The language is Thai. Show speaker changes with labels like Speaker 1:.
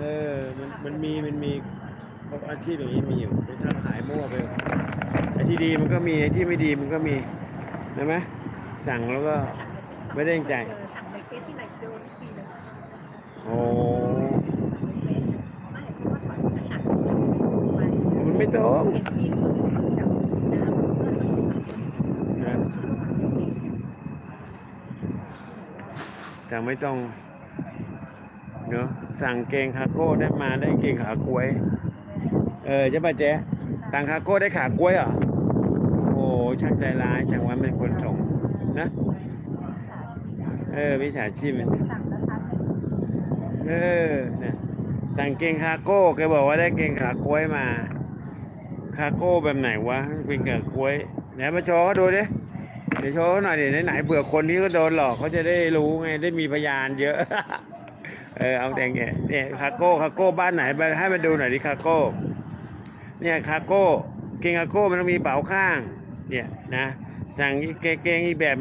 Speaker 1: เออ มันมันมีมันมีอาชีพอย่างนี้มีอยู่ไปทำขายมั่วไปไอ้ที่ดีมันก็มีไอ้ที่ไม่ดีมันก็มีใช่ไหมสั่งแล้วก็ไม่ได้ใจ
Speaker 2: เออสั่งในเฟซที่ไหนโดนทีเลย
Speaker 1: โอ้มันไม่ตรง
Speaker 2: เอสพีคนจับน้ำ
Speaker 1: นะสั่งไม่ต้อง เนาะสั่งเกงคาโก้ได้มาได้เกงขากล้วย เออใช่ป่ะเจ๊สั่งคาโก้ได้ขากล้วยเหรอโอ้ช่างใจร้ายจังว่าเป็นคนส่งนะเออวิชาชีพมัน
Speaker 2: สั่งแล้วทาน
Speaker 1: เออเนี่ยสั่งเกงคาโก้แกบอกว่าได้เกงขากล้วยมา คาโก้แบบไหนวะเป็นกับกล้วยไหนมาโชว์เขาดูดิเดี๋ยวโชว์เขาหน่อยดิไหนๆเผื่อคนที่ก็โดนหลอกเขาจะได้รู้ไงได้มีพยานเยอะ เออเอาแต่งเนี่ยเนี่ยคาโก้คาโก้บ้านไหนไปให้มาดูหน่อยดิคาโก้เนี่ยคาโก้เกงคาโก้มันต้องมีเป๋าข้าง เนี่ยนะสั่งเกงเกงอีกแบบ